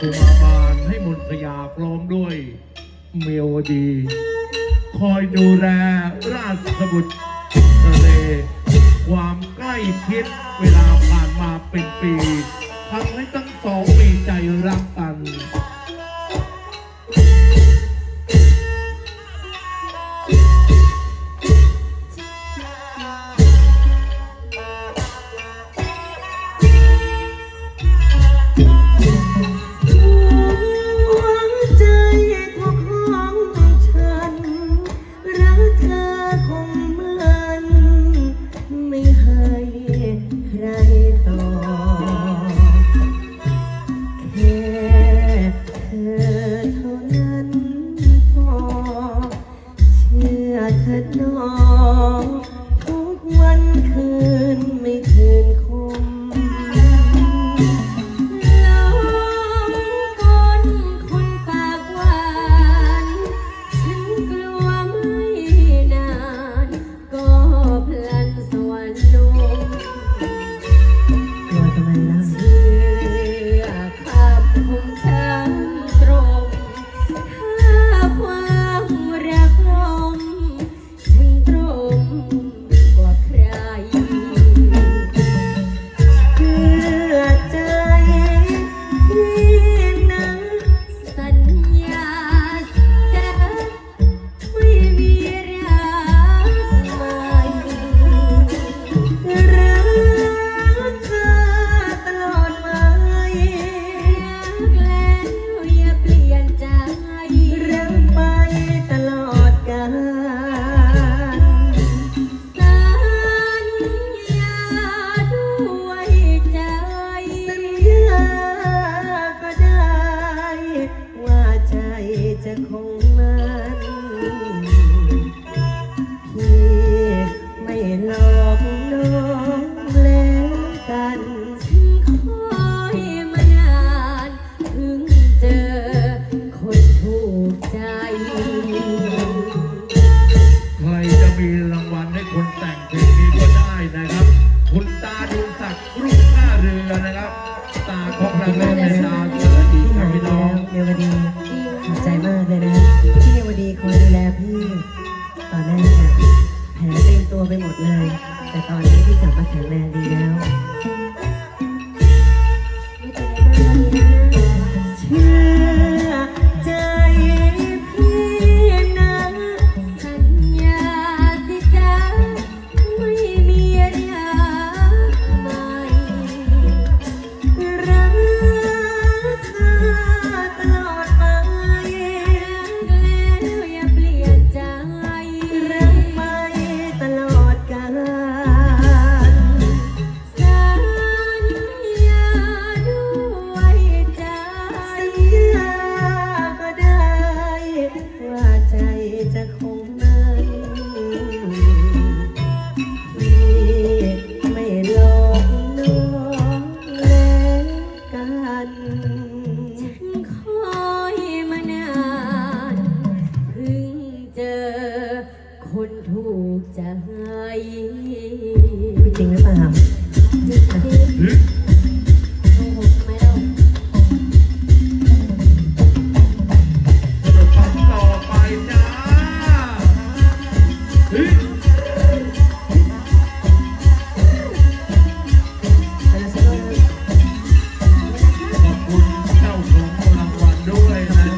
กุมารบานให้มนพยาพร้อมด้วย เมโลดี คอยดูแลราชบุตรทะเล ความใกล้ชิดเวลาผ่านมาเป็นปี 的空 ว่าใจจะคง ตัวไปหมดเลย แต่ตอนนี้พี่กลับมาแข็งแรงดีแล้ว ใจจริงหรือเปล่าหำไมต่อไปจ้าเฮ้ยไปแะปูก ขอบคุณเจ้าของรางวัลด้วยนะ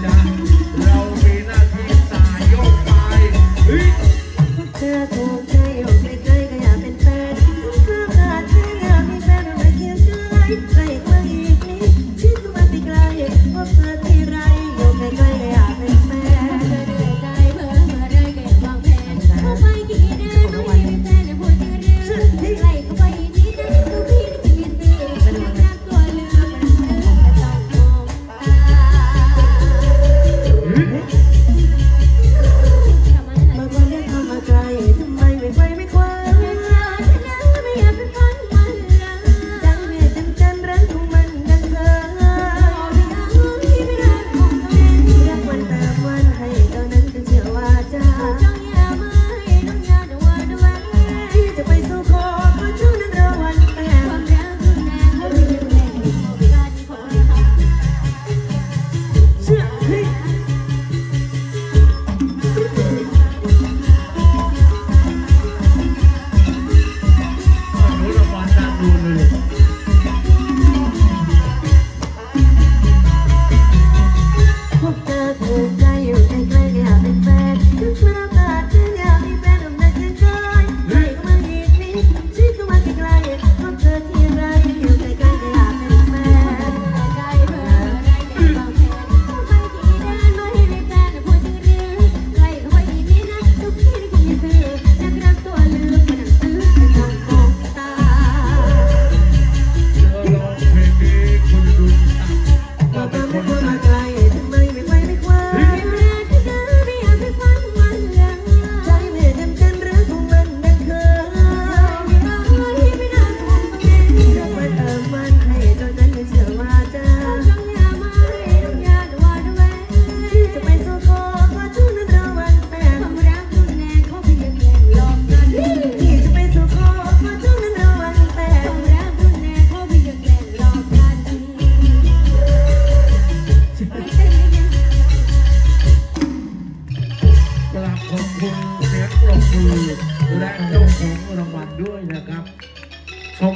เสี